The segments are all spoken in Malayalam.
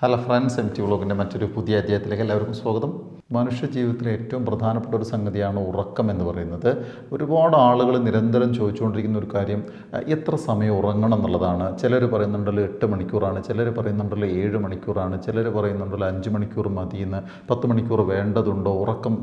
ഹലോ ഫ്രണ്ട്സ് എം ടി വ്ളോഗിന്റെ മറ്റൊരു പുതിയ അധ്യായത്തിലേക്ക് എല്ലാവർക്കും സ്വാഗതം. മനുഷ്യ ജീവിതത്തിലെ ഏറ്റവും പ്രധാനപ്പെട്ട ഒരു സംഗതിയാണ് ഉറക്കം എന്ന് പറയുന്നത്. ഒരുപാട് ആളുകൾ നിരന്തരം ചോദിച്ചുകൊണ്ടിരിക്കുന്ന ഒരു കാര്യം എത്ര സമയം ഉറങ്ങണം എന്നുള്ളതാണ്. ചിലർ പറയുന്നുണ്ടല്ലോ എട്ട് മണിക്കൂറാണ് ചിലർ പറയുന്നുണ്ടല്ലോ ഏഴ് മണിക്കൂറാണ് ചിലർ പറയുന്നുണ്ടല്ലോ അഞ്ച് മണിക്കൂർ മതിയെന്ന് പത്ത് മണിക്കൂർ വേണ്ടതുണ്ടോ ഉറക്കം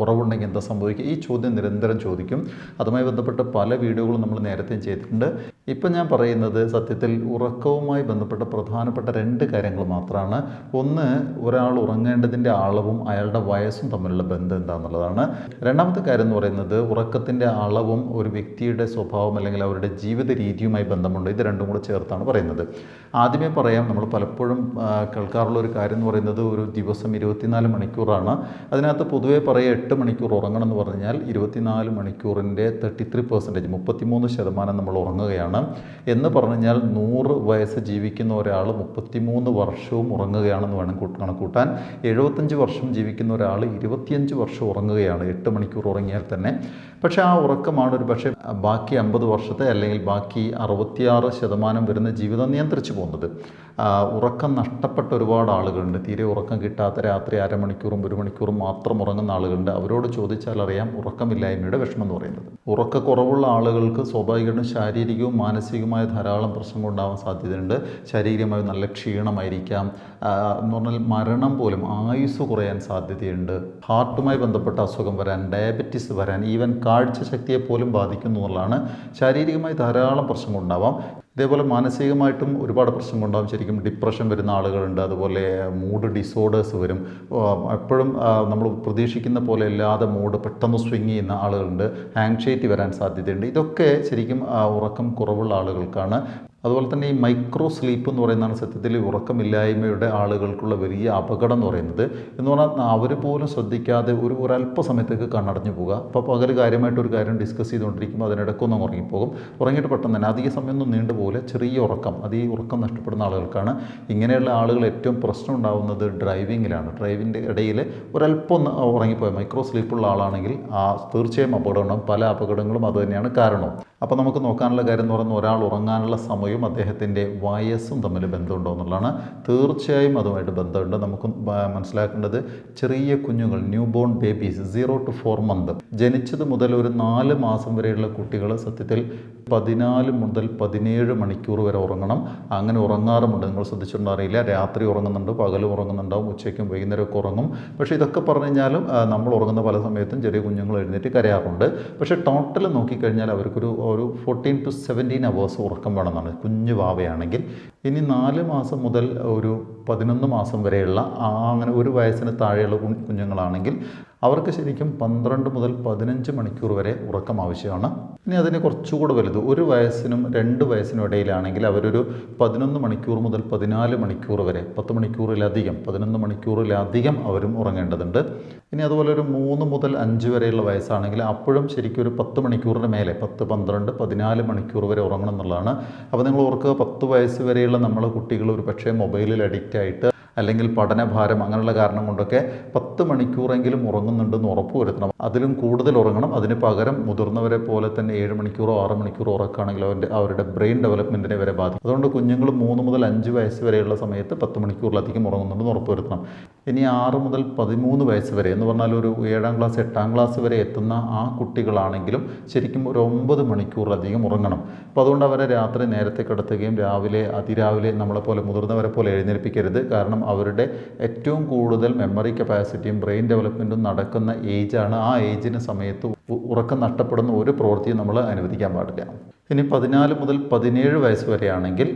കുറവുണ്ടെങ്കിൽ എന്താ സംഭവിക്കുക? ഈ ചോദ്യം നിരന്തരം ചോദിക്കും. അതുമായി ബന്ധപ്പെട്ട് പല വീഡിയോകളും നമ്മൾ നേരത്തെ ചെയ്തിട്ടുണ്ട്. ഇപ്പം ഞാൻ പറയുന്നത് സത്യത്തിൽ ഉറക്കവുമായി ബന്ധപ്പെട്ട പ്രധാനപ്പെട്ട രണ്ട് കാര്യങ്ങൾ മാത്രമാണ് ഒന്ന് ഒരാൾ ഉറങ്ങേണ്ടതിന്റെ അളവും അയാളുടെ വയസ്സും തമ്മിലുള്ള ബന്ധം എന്താണെന്നുള്ളതാണ് രണ്ടാമത്തെ കാര്യം എന്ന് പറയുന്നത് ഉറക്കത്തിന്റെ അളവും ഒരു വ്യക്തിയുടെ സ്വഭാവം അല്ലെങ്കിൽ അവരുടെ ജീവിത രീതിയുമായി ബന്ധമുണ്ട്. ഇത് രണ്ടും കൂടെ ചേർത്താണ് പറയുന്നത്. ആദ്യമേ പറയാം നമ്മൾ പലപ്പോഴും കേൾക്കാറുള്ള ഒരു കാര്യം എന്ന് പറയുന്നത് ഒരു ദിവസം ഇരുപത്തിനാല് മണിക്കൂറാണ്. അതിനകത്ത് പൊതുവേ പറയുക എട്ട് മണിക്കൂർ ഉറങ്ങണം എന്ന് പറഞ്ഞാൽ ഇരുപത്തിനാല് മണിക്കൂറിന്റെ തേർട്ടി ത്രീ പെർസെന്റേജ് മുപ്പത്തിമൂന്ന് ശതമാനം നമ്മൾ ഉറങ്ങുകയാണ്. എന്ന് പറഞ്ഞു കഴിഞ്ഞാൽ നൂറ് വയസ്സ് ജീവിക്കുന്ന ഒരാൾ മുപ്പത്തിമൂന്ന് വർഷവും ഉറങ്ങുകയാണെന്ന് വേണം കൂട്ട് കണക്കൂട്ടാൻ. എഴുപത്തഞ്ച് വർഷം ജീവിക്കുന്ന ഒരാൾ ഇരുപത്തിയഞ്ച് വർഷം ഉറങ്ങുകയാണ്. എട്ട് മണിക്കൂർ ഉറങ്ങിയാൽ തന്നെ. പക്ഷേ ആ ഉറക്കമാണ് ഒരു പക്ഷേ ബാക്കി അമ്പത് വർഷത്തെ അല്ലെങ്കിൽ ബാക്കി അറുപത്തിയാറ് ശതമാനം വരുന്ന ജീവിതം നിയന്ത്രിച്ചു പോകുന്നത്. ഉറക്കം നഷ്ടപ്പെട്ട ഒരുപാട് ആളുകളുണ്ട്. തീരെ ഉറക്കം കിട്ടാത്ത രാത്രി അരമണിക്കൂറും ഒരു മണിക്കൂറും മാത്രം ഉറങ്ങുന്ന ആളുകളുണ്ട്. അവരോട് ചോദിച്ചാൽ അറിയാം ഉറക്കമില്ലായ്മയുടെ വിഷമം എന്ന് പറയുന്നത്. ഉറക്കക്കുറവുള്ള ആളുകൾക്ക് സ്വാഭാവികമായിട്ടും ശാരീരികവും മാനസികവുമായ ധാരാളം പ്രശ്നങ്ങൾ ഉണ്ടാവാൻ സാധ്യതയുണ്ട്. ശാരീരികമായി നല്ല ക്ഷീണമായിരിക്കാം. എന്ന് പറഞ്ഞാൽ മരണം പോലും ആയുസ് കുറയാൻ സാധ്യതയുണ്ട്. ഹാർട്ടുമായി ബന്ധപ്പെട്ട അസുഖം വരാൻ ഡയബറ്റിസ് വരാൻ ഈവൻ കാഴ്ചശക്തിയെ പോലും ബാധിക്കുന്നു എന്നുള്ളതാണ് ശാരീരികമായി ധാരാളം പ്രശ്നങ്ങൾ ഉണ്ടാവാം. ഇതേപോലെ മാനസികമായിട്ടും ഒരുപാട് പ്രശ്നങ്ങളുണ്ടാകും ശരിക്കും ഡിപ്രഷൻ വരുന്ന ആളുകളുണ്ട്. അതുപോലെ മൂഡ് ഡിസോർഡേഴ്സ് വരും. എപ്പോഴും നമ്മൾ പ്രതീക്ഷിക്കുന്ന പോലെ അല്ലാതെ മൂഡ് പെട്ടെന്ന് സ്വിങ് ചെയ്യുന്ന ആളുകളുണ്ട്. ആങ്ഷൈറ്റി വരാൻ സാധ്യതയുണ്ട്. ഇതൊക്കെ ശരിക്കും ഉറക്കം കുറവുള്ള ആളുകൾക്കാണ്. അതുപോലെ തന്നെ ഈ മൈക്രോ സ്ലീപ്പ് എന്ന് പറയുന്നതാണ് സത്യത്തിൽ ഉറക്കമില്ലായ്മയുടെ ആളുകൾക്കുള്ള വലിയ അപകടം എന്ന് പറയുന്നത്. എന്ന് പറഞ്ഞാൽ അവർ പോലും ശ്രദ്ധിക്കാതെ ഒരു ഒരല്പ സമയത്തേക്ക് കണ്ണടഞ്ഞു പോകുക അപ്പോൾ പകൽ കാര്യമായിട്ട് ഒരു കാര്യം ഡിസ്കസ് ചെയ്തുകൊണ്ടിരിക്കുമ്പോൾ അതിനിടയ്ക്കൊന്നും ഉറങ്ങിപ്പോകും. ഉറങ്ങിയിട്ട് പെട്ടെന്ന് തന്നെ അധിക സമയമൊന്നും നീണ്ടുപോലെ ചെറിയ ഉറക്കം. അത് ഈ ഉറക്കം നഷ്ടപ്പെടുന്ന ആളുകൾക്കാണ്. ഇങ്ങനെയുള്ള ആളുകൾ ഏറ്റവും പ്രശ്നം ഉണ്ടാകുന്നത് ഡ്രൈവിങ്ങിലാണ്. ഡ്രൈവിന്റെ ഇടയിൽ ഒരല്പം ഒന്ന് ഉറങ്ങിപ്പോയ മൈക്രോ സ്ലീപ്പുള്ള ആളാണെങ്കിൽ ആ തീർച്ചയായും അപകടം പല അപകടങ്ങളും അതുതന്നെയാണ് കാരണം അപ്പോൾ നമുക്ക് നോക്കാനുള്ള കാര്യം എന്ന് പറയുന്നത് ഒരാൾ ഉറങ്ങാനുള്ള സമയവും അദ്ദേഹത്തിന്റെ വയസ്സും തമ്മിൽ ബന്ധമുണ്ടോ എന്നുള്ളതാണ്. തീർച്ചയായും അതുമായിട്ട് ബന്ധമുണ്ട്. നമുക്ക് മനസ്സിലാക്കേണ്ടത് ചെറിയ കുഞ്ഞുങ്ങൾ new born babies zero to four month ജനിച്ചത് മുതൽ ഒരു നാല് മാസം വരെയുള്ള കുട്ടികൾ സത്യത്തിൽ പതിനാല് മുതൽ പതിനേഴ് മണിക്കൂർ വരെ ഉറങ്ങണം. അങ്ങനെ ഉറങ്ങാറുമുണ്ട്. നിങ്ങൾ ശ്രദ്ധിച്ചിട്ടുണ്ടോ അറിയില്ല. രാത്രി ഉറങ്ങുന്നുണ്ട് പകലും ഉറങ്ങുന്നുണ്ടാവും ഉച്ചയ്ക്കും വൈകുന്നേരമൊക്കെ ഉറങ്ങും. പക്ഷേ ഇതൊക്കെ പറഞ്ഞു കഴിഞ്ഞാലും നമ്മൾ ഉറങ്ങുന്ന പല സമയത്തും ചെറിയ കുഞ്ഞുങ്ങൾ എഴുന്നേറ്റ് കരയാറുണ്ട്. പക്ഷേ ടോട്ടൽ നോക്കിക്കഴിഞ്ഞാൽ അവർക്കൊരു ഒരു ഫോർട്ടീൻ ടു സെവന്റീൻ അവേഴ്സ് ഉറക്കം വേണമെന്നാണ്. കുഞ്ഞു വാവയാണെങ്കിൽ ഇനി നാല് മാസം മുതൽ ഒരു പതിനൊന്ന് മാസം വരെയുള്ള ആ അങ്ങനെ ഒരു വയസ്സിന് താഴെയുള്ള കുഞ്ഞുങ്ങളാണെങ്കിൽ അവർക്ക് ശരിക്കും പന്ത്രണ്ട് മുതൽ പതിനഞ്ച് മണിക്കൂർ വരെ ഉറക്കം ആവശ്യമാണ്. ഇനി അതിന് കുറച്ചുകൂടെ വലുത് ഒരു വയസ്സിനും രണ്ട് വയസ്സിനും ഇടയിലാണെങ്കിൽ അവരൊരു പതിനൊന്ന് മണിക്കൂർ മുതൽ പതിനാല് മണിക്കൂർ വരെ പത്ത് മണിക്കൂറിലധികം പതിനൊന്ന് മണിക്കൂറിലധികം അവരും ഉറങ്ങേണ്ടതുണ്ട്. ഇനി അതുപോലെ ഒരു മൂന്ന് മുതൽ അഞ്ച് വരെയുള്ള വയസ്സാണെങ്കിൽ അപ്പോഴും ശരിക്കും ഒരു പത്ത് മണിക്കൂറിന് മേലെ പത്ത് പന്ത്രണ്ട് പതിനാല് മണിക്കൂർ വരെ ഉറങ്ങണം എന്നുള്ളതാണ്. അപ്പോൾ നിങ്ങൾ ഓർക്കുക പത്ത് വയസ്സ് വരെയുള്ള നമ്മളെ കുട്ടികൾ ഒരു പക്ഷേ മൊബൈലിൽ അഡിക്റ്റ് ആയിട്ട് അല്ലെങ്കിൽ പഠനഭാരം അങ്ങനെയുള്ള കാരണം കൊണ്ടൊക്കെ പത്ത് മണിക്കൂറെങ്കിലും ഉറങ്ങുന്നുണ്ടെന്ന് ഉറപ്പ് വരുത്തണം. അതിലും കൂടുതൽ ഉറങ്ങണം. അതിന് പകരം മുതിർന്നവരെ പോലെ തന്നെ ഏഴ് മണിക്കൂറോ ആറ് മണിക്കൂറോ ഉറക്കുകയാണെങ്കിൽ അവരുടെ അവരുടെ ബ്രെയിൻ ഡെവലപ്മെന്റിനെ വരെ ബാധിക്കും. അതുകൊണ്ട് കുഞ്ഞുങ്ങൾ മൂന്ന് മുതൽ അഞ്ച് വയസ്സ് വരെയുള്ള സമയത്ത് പത്ത് മണിക്കൂറിലധികം ഉറങ്ങുന്നുണ്ടെന്ന് ഉറപ്പ് വരുത്തണം. ഇനി ആറ് മുതൽ പതിമൂന്ന് വയസ്സ് വരെ എന്ന് പറഞ്ഞാൽ ഒരു ഏഴാം ക്ലാസ് എട്ടാം ക്ലാസ് വരെ എത്തുന്ന ആ കുട്ടികളാണെങ്കിലും ശരിക്കും ഒരു ഒമ്പത് മണിക്കൂറിലധികം ഉറങ്ങണം. അപ്പോൾ അതുകൊണ്ട് അവരെ രാത്രി നേരത്തെ കിടത്തുകയും രാവിലെ അതിരാവിലെ നമ്മളെപ്പോലെ മുതിർന്നവരെ പോലെ എഴുന്നേൽപ്പിക്കരുത്. കാരണം അവരുടെ ഏറ്റവും കൂടുതൽ മെമ്മറി കപ്പാസിറ്റിയും ബ്രെയിൻ ഡെവലപ്മെന്റും നടക്കുന്ന ഏജാണ് ആ ഏജിന് സമയത്ത് ഉറക്കം നഷ്ടപ്പെടുന്ന ഒരു പ്രവൃത്തിയും നമ്മൾ അനുവദിക്കാൻ പാടില്ല. ഇനി പതിനാല് മുതൽ പതിനേഴ് വയസ്സ് വരെയാണെങ്കിൽ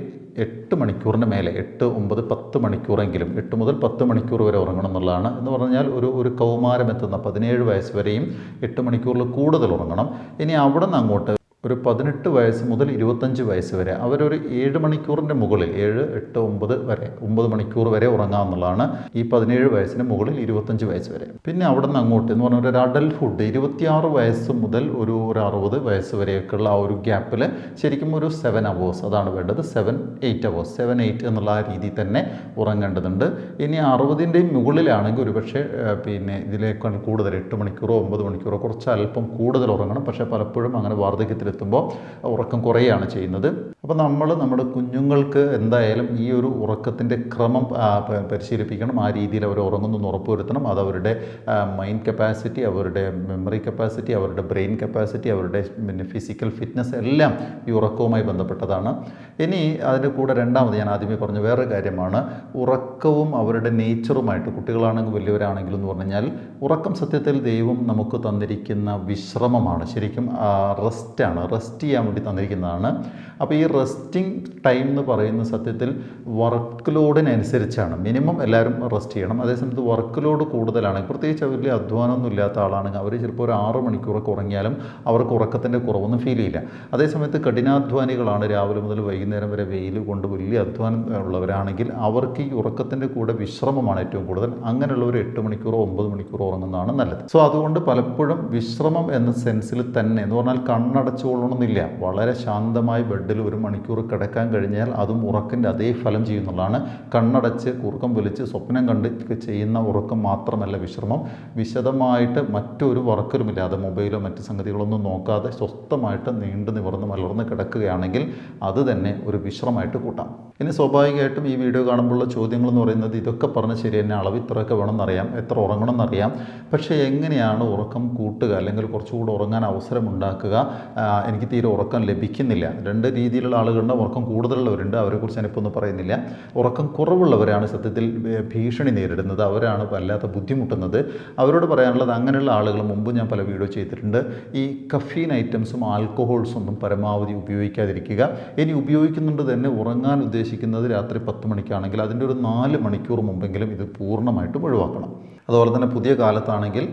എട്ട് മണിക്കൂറിന് മേലെ എട്ട് ഒമ്പത് പത്ത് മണിക്കൂറെങ്കിലും എട്ട് മുതൽ പത്ത് മണിക്കൂർ വരെ ഉറങ്ങണം എന്നുള്ളതാണ്. എന്ന് പറഞ്ഞാൽ ഒരു ഒരു കൗമാരം എത്തുന്ന പതിനേഴ് വയസ്സ് വരെയും എട്ട് മണിക്കൂറിൽ കൂടുതൽ ഉറങ്ങണം. ഇനി അവിടെ നിന്ന് അങ്ങോട്ട് ഒരു പതിനെട്ട് വയസ്സ് മുതൽ ഇരുപത്തഞ്ച് വയസ്സ് വരെ അവരൊരു ഏഴ് മണിക്കൂറിന്റെ മുകളിൽ ഏഴ് എട്ട് ഒമ്പത് വരെ ഒമ്പത് മണിക്കൂർ വരെ ഉറങ്ങാമെന്നുള്ളതാണ് ഈ പതിനേഴ് വയസ്സിന് മുകളിൽ ഇരുപത്തഞ്ച് വയസ്സ് വരെ. പിന്നെ അവിടെ നിന്ന് അങ്ങോട്ട് എന്ന് പറഞ്ഞാൽ ഒരു അഡൽട്ട്ഹുഡ് ഇരുപത്തിയാറ് വയസ്സ് മുതൽ ഒരു ഒരു അറുപത് വയസ്സ് വരെയൊക്കെയുള്ള ആ ഒരു ഗ്യാപ്പിൽ ശരിക്കും ഒരു സെവൻ അവേഴ്സ് അതാണ് വേണ്ടത്. Seven eight hours seven eight എന്നുള്ള ആ രീതിയിൽ തന്നെ ഉറങ്ങേണ്ടതുണ്ട്. ഇനി അറുപതിന്റെയും മുകളിലാണെങ്കിൽ ഒരുപക്ഷെ പിന്നെ ഇതിലേക്കാൾ കൂടുതൽ എട്ട് മണിക്കൂറോ ഒമ്പത് മണിക്കൂറോ കുറച്ച് അല്പം കൂടുതൽ ഉറങ്ങണം. പക്ഷേ പലപ്പോഴും അങ്ങനെ വാർദ്ധക്യത്തിൽ അവസ്ഥയിലെത്തുമ്പോൾ ഉറക്കം കുറയുകയാണ് ചെയ്യുന്നത്. അപ്പോൾ നമ്മൾ നമ്മുടെ കുഞ്ഞുങ്ങൾക്ക് എന്തായാലും ഈ ഒരു ഉറക്കത്തിന്റെ ക്രമം പരിശീലിപ്പിക്കണം. ആ രീതിയിൽ അവർ ഉറങ്ങുന്നു ഉറപ്പുവരുത്തണം. അത് അവരുടെ മൈൻഡ് കപ്പാസിറ്റി അവരുടെ മെമ്മറി കപ്പാസിറ്റി അവരുടെ ബ്രെയിൻ കപ്പാസിറ്റി അവരുടെ പിന്നെ ഫിസിക്കൽ ഫിറ്റ്നസ് എല്ലാം ഈ ഉറക്കവുമായി ബന്ധപ്പെട്ടതാണ്. ഇനി അതിന്റെ കൂടെ രണ്ടാമത് ഞാൻ ആദ്യമേ പറഞ്ഞ വേറൊരു കാര്യമാണ്. ഉറക്കവും അവരുടെ നേച്ചറുമായിട്ട് കുട്ടികളാണെങ്കിൽ വലിയവരാണെങ്കിലും എന്ന് പറഞ്ഞു കഴിഞ്ഞാൽ ഉറക്കം സത്യത്തിൽ ദൈവം നമുക്ക് തന്നിരിക്കുന്ന വിശ്രമമാണ്. ശരിക്കും റെസ്റ്റാണ് റെസ്റ്റ് ചെയ്യാൻ വേണ്ടി തന്നിരിക്കുന്നതാണ്. അപ്പോൾ ഈ റെസ്റ്റിംഗ് ടൈം എന്ന് പറയുന്ന സത്യത്തിൽ വർക്ക് ലോഡിനനുസരിച്ചാണ് മിനിമം എല്ലാവരും റെസ്റ്റ് ചെയ്യണം. അതേസമയത്ത് വർക്ക് ലോഡ് കൂടുതലാണ്. പ്രത്യേകിച്ച് അവരിൽ അധ്വാനമൊന്നും ഇല്ലാത്ത ആളാണെങ്കിൽ അവർ ചിലപ്പോൾ ഒരു ആറ് മണിക്കൂറൊക്കെ ഉറങ്ങിയാലും അവർക്ക് ഉറക്കത്തിന്റെ കുറവൊന്നും ഫീൽ ചെയ്യില്ല. അതേസമയത്ത് കഠിനാധ്വാനികളാണ് രാവിലെ മുതൽ വൈകുന്നേരം വരെ വെയിൽ കൊണ്ട് വലിയ അധ്വാനം ഉള്ളവരാണെങ്കിൽ അവർക്ക് ഈ ഉറക്കത്തിന്റെ കൂടെ വിശ്രമമാണ് ഏറ്റവും കൂടുതൽ. അങ്ങനെയുള്ള ഒരു എട്ട് മണിക്കൂറോ ഒമ്പത് മണിക്കൂറോ ഉറങ്ങുന്നതാണ് നല്ലത്. സോ അതുകൊണ്ട് പലപ്പോഴും വിശ്രമം എന്ന സെൻസിൽ തന്നെ എന്ന് പറഞ്ഞാൽ കണ്ണടച്ചുകൊള്ളണമെന്നില്ല വളരെ ശാന്തമായി ബെഡിൽ ഒരു മണിക്കൂർ കിടക്കാൻ കഴിഞ്ഞാൽ അതും ഉറക്കിന്റെ അതേ ഫലം ചെയ്യുന്നുള്ളതാണ്. കണ്ണടച്ച് കുറുക്കം വലിച്ച് സ്വപ്നം കണ്ട് ചെയ്യുന്ന ഉറക്കം മാത്രമല്ല വിശ്രമം. വിശദമായിട്ട് മറ്റൊരു വർക്കലുമില്ലാതെ മൊബൈലോ മറ്റ് സംഗതികളൊന്നും നോക്കാതെ സ്വസ്ഥമായിട്ട് നീണ്ടു നിവർന്ന് മലർന്ന് കിടക്കുകയാണെങ്കിൽ അത് തന്നെ ഒരു വിശ്രമമായിട്ട് കൂട്ടാം. ഇനി സ്വാഭാവികമായിട്ടും ഈ വീഡിയോ കാണുമ്പോഴുള്ള ചോദ്യങ്ങൾ എന്ന് പറയുന്നത് ഇതൊക്കെ പറഞ്ഞ് ശരി തന്നെ അളവ് ഇത്രയൊക്കെ വേണമെന്നറിയാം. എത്ര ഉറങ്ങണം എന്നറിയാം പക്ഷേ എങ്ങനെയാണ് ഉറക്കം കൂട്ടുക? അല്ലെങ്കിൽ കുറച്ചുകൂടി ഉറങ്ങാൻ അവസരം ഉണ്ടാക്കുക? എനിക്ക് തീരെ ഉറക്കം ലഭിക്കുന്നില്ല. രണ്ട് രീതിയിലുള്ള ആളുകളുണ്ട് ഉറക്കം കൂടുതലുള്ളവരുണ്ട്. അവരെക്കുറിച്ച് ഞാനിപ്പോൾ ഒന്നും പറയുന്നില്ല. ഉറക്കം കുറവുള്ളവരാണ് സത്യത്തിൽ ഭീഷണി നേരിടുന്നത്. അവരാണ് വല്ലാത്ത ബുദ്ധിമുട്ടുന്നത്. അവരോട് പറയാനുള്ളത് അങ്ങനെയുള്ള ആളുകൾ മുമ്പ് ഞാൻ പല വീഡിയോ ചെയ്തിട്ടുണ്ട്. ഈ കഫീൻ ഐറ്റംസും ആൽക്കഹോൾസും ഒന്നും പരമാവധി ഉപയോഗിക്കാതിരിക്കുക. ഇനി ഉപയോഗിക്കുന്നുണ്ട് തന്നെ ഉറങ്ങാൻ ഉദ്ദേശിക്കുന്നത് രാത്രി പത്ത് മണിക്കാണെങ്കിൽ അതിന്റെ ഒരു നാല് മണിക്കൂർ മുമ്പെങ്കിലും ഇത് പൂർണമായിട്ടും ഒഴിവാക്കണം. അതുപോലെ തന്നെ പുതിയ കാലത്താണെങ്കിൽ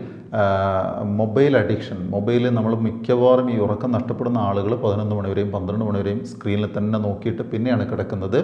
മൊബൈൽ അഡിക്ഷൻ മൊബൈലിൽ നമ്മൾ മിക്കവാറും ഈ ഉറക്കം നഷ്ടപ്പെടുന്ന ആളുകൾ പതിനൊന്ന് മണിവരെയും പന്ത്രണ്ട് മണിവരെയും സ്ക്രീനിൽ തന്നെ നോക്കിയിട്ട് പിന്നെയാണ് കിടക്കുന്നത്.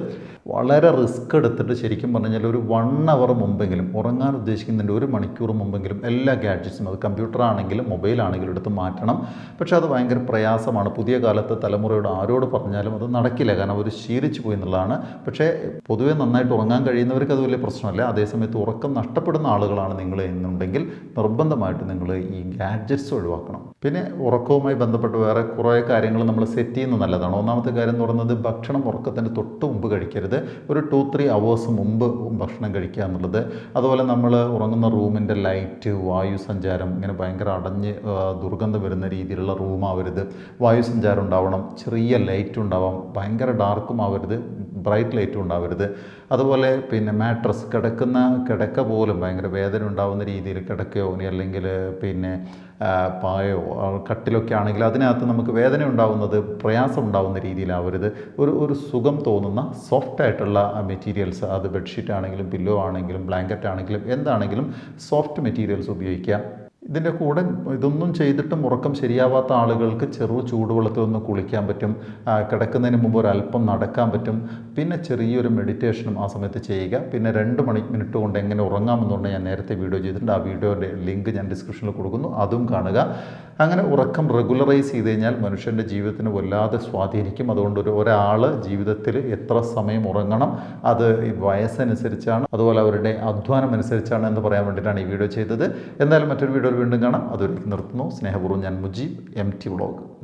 വളരെ റിസ്ക് എടുത്തിട്ട് ശരിക്കും പറഞ്ഞു കഴിഞ്ഞാൽ ഒരു വൺ അവർ മുമ്പെങ്കിലും ഉറങ്ങാൻ ഉദ്ദേശിക്കുന്നതിന്റെ ഒരു മണിക്കൂർ മുമ്പെങ്കിലും എല്ലാ ഗാഡ്ജറ്റ്സും അത് കമ്പ്യൂട്ടർ ആണെങ്കിലും മൊബൈൽ ആണെങ്കിലും എടുത്ത് മാറ്റണം. പക്ഷേ അത് ഭയങ്കര പ്രയാസമാണ്. പുതിയ കാലത്തെ തലമുറയോട് ആരോട് പറഞ്ഞാലും അത് നടക്കില്ല. കാരണം അവർ ശീലിച്ചു പോയി എന്നുള്ളതാണ്. പക്ഷേ പൊതുവെ നന്നായിട്ട് ഉറങ്ങാൻ കഴിയുന്നവർക്ക് അത് വലിയ പ്രശ്നമല്ല. അതേസമയത്ത് ഉറക്കം നഷ്ടപ്പെടുന്ന ആളുകളാണ് നിങ്ങൾ എന്നുണ്ടെങ്കിൽ നിർബന്ധമായിട്ട് നിങ്ങൾ ഈ ഗാഡ്ജറ്റ്സ് ഒഴിവാക്കണം. പിന്നെ ഉറക്കവുമായി ബന്ധപ്പെട്ട് വേറെ കുറേ കാര്യങ്ങൾ നമ്മൾ സെറ്റ് ചെയ്യുന്നത് നല്ലതാണ്. ഒന്നാമത്തെ കാര്യം എന്ന് പറയുന്നത് ഭക്ഷണം ഉറക്കത്തിന്റെ തൊട്ട് മുമ്പ് കഴിക്കരുത്. ഒരു ടു ത്രീ അവേഴ്സ് മുമ്പ് ഭക്ഷണം കഴിക്കുക എന്നുള്ളത്. അതുപോലെ നമ്മൾ ഉറങ്ങുന്ന റൂമിന്റെ ലൈറ്റ് വായു സഞ്ചാരം ഇങ്ങനെ ഭയങ്കര അടഞ്ഞ് ദുർഗന്ധം വരുന്ന രീതിയിലുള്ള റൂമാവരുത് വായു സഞ്ചാരം ഉണ്ടാവണം. ചെറിയ ലൈറ്റ് ഉണ്ടാവാം. ഭയങ്കര ഡാർക്കും ആവരുത്. ബ്രൈറ്റ് ലൈറ്റും ഉണ്ടാവരുത്. അതുപോലെ പിന്നെ മാട്രസ് കിടക്കുന്ന കിടക്ക പോലും ഭയങ്കര വേദന ഉണ്ടാകുന്ന രീതിയിൽ കിടക്കയോ അല്ലെങ്കിൽ പിന്നെ പായോ കട്ടിലൊക്കെ ആണെങ്കിൽ അതിനകത്ത് നമുക്ക് വേദന ഉണ്ടാവുന്നത് പ്രയാസം ഉണ്ടാകുന്ന രീതിയിലാവരുത്. ഒരു ഒരു സുഖം തോന്നുന്ന സോഫ്റ്റ് ആയിട്ടുള്ള മെറ്റീരിയൽസ് അത് ബെഡ്ഷീറ്റ് ആണെങ്കിലും പില്ലോ ആണെങ്കിലും ബ്ലാങ്കറ്റ് ആണെങ്കിലും എന്താണെങ്കിലും സോഫ്റ്റ് മെറ്റീരിയൽസ് ഉപയോഗിക്കുക. ഇതിന്റെ കൂടെ ഇതൊന്നും ചെയ്തിട്ടും ഉറക്കം ശരിയാവാത്ത ആളുകൾക്ക് ചെറു ചൂടുവെള്ളത്തിൽ ഒന്ന് കുളിക്കാൻ പറ്റും. കിടക്കുന്നതിന് മുമ്പ് ഒരല്പം നടക്കാൻ പറ്റും. പിന്നെ ചെറിയൊരു മെഡിറ്റേഷനും ആ സമയത്ത് ചെയ്യുക. പിന്നെ രണ്ട് മണി മിനിറ്റ് കൊണ്ട് എങ്ങനെ ഉറങ്ങാമെന്നുണ്ട് ഞാൻ നേരത്തെ വീഡിയോ ചെയ്തിട്ടുണ്ട്. ആ വീഡിയോയുടെ ലിങ്ക് ഞാൻ ഡിസ്ക്രിപ്ഷനിൽ കൊടുക്കുന്നു. അതും കാണുക. അങ്ങനെ ഉറക്കം റെഗുലറൈസ് ചെയ്ത് കഴിഞ്ഞാൽ മനുഷ്യന്റെ ജീവിതത്തിന് വല്ലാതെ സ്വാധീനിക്കും. അതുകൊണ്ട് ഒരു ഒരാൾ ജീവിതത്തിൽ എത്ര സമയം ഉറങ്ങണം അത് വയസ്സനുസരിച്ചാണ് അതുപോലെ അവരുടെ അധ്വാനം അനുസരിച്ചാണ് എന്ന് പറയാൻ വേണ്ടിയിട്ടാണ് ഈ വീഡിയോ ചെയ്തത്. എന്തായാലും മറ്റൊരു വീഡിയോയിൽ വീണ്ടും കാണാം. അതൊരു നിർത്തുന്നു. സ്നേഹപൂർവം ഞാൻ മുജീബ് എം ടി വ്ളോഗ്